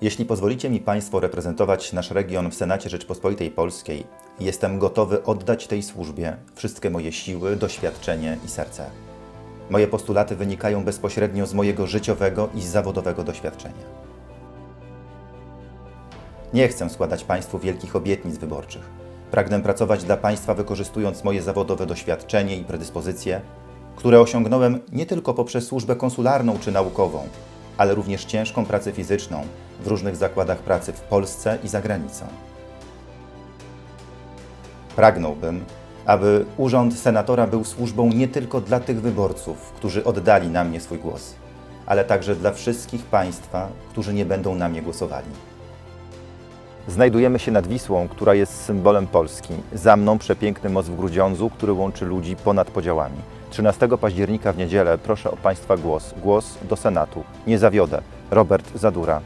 Jeśli pozwolicie mi Państwo reprezentować nasz region w Senacie Rzeczpospolitej Polskiej, jestem gotowy oddać tej służbie wszystkie moje siły, doświadczenie i serce. Moje postulaty wynikają bezpośrednio z mojego życiowego i zawodowego doświadczenia. Nie chcę składać Państwu wielkich obietnic wyborczych. Pragnę pracować dla Państwa wykorzystując moje zawodowe doświadczenie i predyspozycje, które osiągnąłem nie tylko poprzez służbę konsularną czy naukową, ale również ciężką pracę fizyczną w różnych zakładach pracy w Polsce i za granicą. Pragnąłbym, aby urząd senatora był służbą nie tylko dla tych wyborców, którzy oddali na mnie swój głos, ale także dla wszystkich Państwa, którzy nie będą na mnie głosowali. Znajdujemy się nad Wisłą, która jest symbolem Polski. Za mną przepiękny most w Grudziądzu, który łączy ludzi ponad podziałami. 13 października w niedzielę proszę o Państwa głos. Głos do Senatu. Nie zawiodę. Robert Zadura.